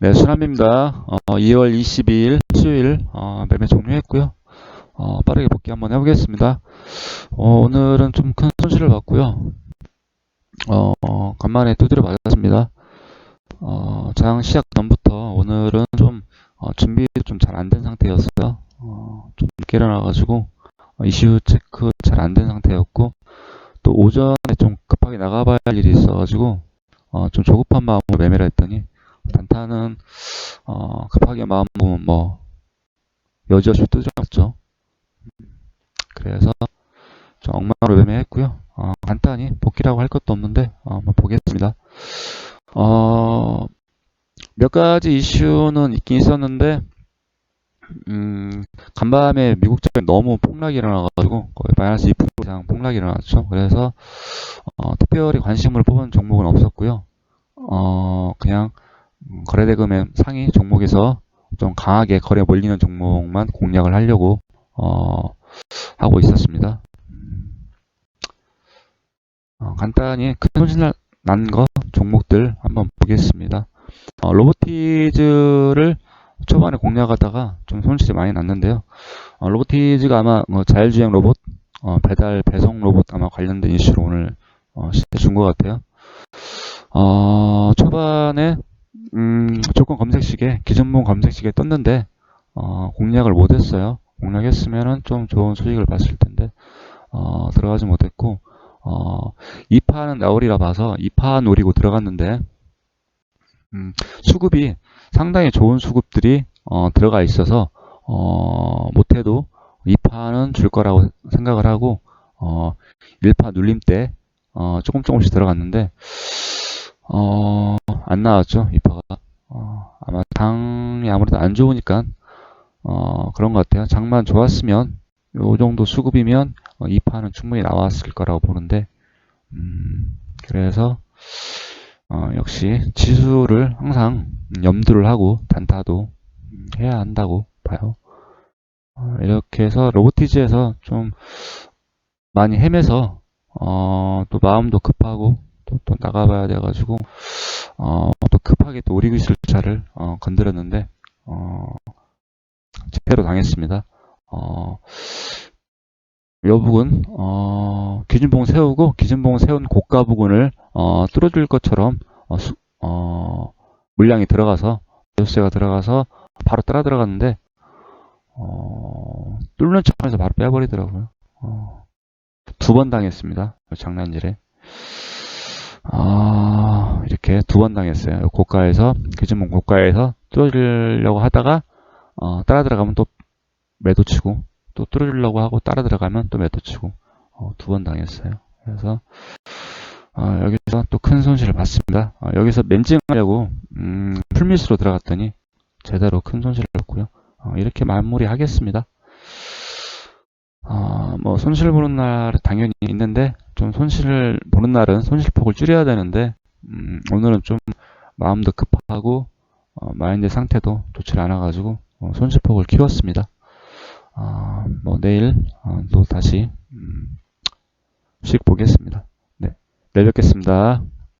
네, 수남입니다. 어, 2월 22일 수요일 어, 매매 종료했고요. 어, 빠르게 복귀 한번 해보겠습니다. 어, 오늘은 좀 큰 손실을 봤고요. 어, 어, 간만에 두드려 맞았습니다. 어, 장 시작 전부터 오늘은 좀 어, 준비도 좀잘 안 된 상태였어요. 어, 좀 늦게 일어나가지고 어, 이슈 체크 잘 안 된 상태였고 또 오전에 좀 급하게 나가봐야 할 일이 있어가지고 어, 좀 조급한 마음으로 매매를 했더니 단타는 어, 급하게 마음 먹으면 뭐 여지없이 뜯어갔죠. 그래서 좀 엉망으로 매매했고요. 어, 간단히 복귀라고 할 것도 없는데 어, 한번 보겠습니다. 어, 몇 가지 이슈는 있긴 있었는데 음, 간밤에 미국장이 너무 폭락이 일어나가지고 거의 마이너스 2% 이상 폭락이 일어났죠. 그래서 어, 특별히 관심을 뽑은 종목은 없었고요. 어, 그냥 음, 거래대금의 상위 종목에서 좀 강하게 거래 몰리는 종목만 공략을 하려고 어, 하고 있었습니다. 음, 어, 간단히 큰 손실 난 거 종목들 한번 보겠습니다. 어, 로보티즈를 초반에 공략하다가 좀 손실이 많이 났는데요. 어, 로보티즈가 아마 어, 자율주행 로봇, 어, 배달 배송 로봇 아마 관련된 이슈로 오늘 어, 시대 준것 같아요. 어, 초반에 음, 조건 검색식에 기존봉 검색식에 떴는데 어, 공략을 못했어요. 공략했으면은 좀 좋은 수익을 봤을 텐데 어, 들어가지 못했고 어, 2파는 나오리라 봐서 2파 노리고 들어갔는데 음, 수급이 상당히 좋은 수급들이 어, 들어가 있어서 어, 못해도 2파는 줄 거라고 생각을 하고 어, 1파 눌림 때 어, 조금 조금씩 들어갔는데 어, 안 나왔죠 2파가 어, 아마 장이 아무래도 안 좋으니까 어, 그런 것 같아요 장만 좋았으면 요 정도 수급이면 어, 2파는 충분히 나왔을 거라고 보는데 음, 그래서 어, 역시 지수를 항상 염두를 하고 단타도 해야 한다고 봐요. 어, 이렇게 해서 로보티즈에서 좀 많이 헤매서 어, 또 마음도 급하고 또, 또 나가봐야 돼가지고 어, 또 급하게 또 오리기술 차를 어, 건드렸는데 어, 제대로 당했습니다. 어, 요 부분 어, 기준봉 세우고 기준봉 세운 고가 부분을 어, 뚫어줄 것처럼 어, 수, 어, 물량이 들어가서 매수세가 들어가서 바로 따라 들어갔는데 어, 뚫는 척에서 바로 빼버리더라고요. 어, 두 번 당했습니다. 장난질에. 아, 이렇게 두 번 당했어요. 고가에서 기준봉 고가에서 뚫어주려고 하다가 어, 따라 들어가면 또 매도 치고 또 뚫으려고 하고 따라 들어가면 또 매도 치고 어, 두 번 당했어요. 그래서 어, 여기서 또 큰 손실을 봤습니다. 어, 여기서 멘징하려고 음, 풀미스로 들어갔더니 제대로 큰 손실을 봤고요. 어, 이렇게 마무리 하겠습니다. 어, 뭐 손실 보는 날 당연히 있는데 좀 손실을 보는 날은 손실폭을 줄여야 되는데 음, 오늘은 좀 마음도 급하고 어, 마인드 상태도 좋지 않아 가지고 어, 손실폭을 키웠습니다. 어, 뭐 내일 어, 또 다시 음, 수익 보겠습니다. 네, 내일 뵙겠습니다.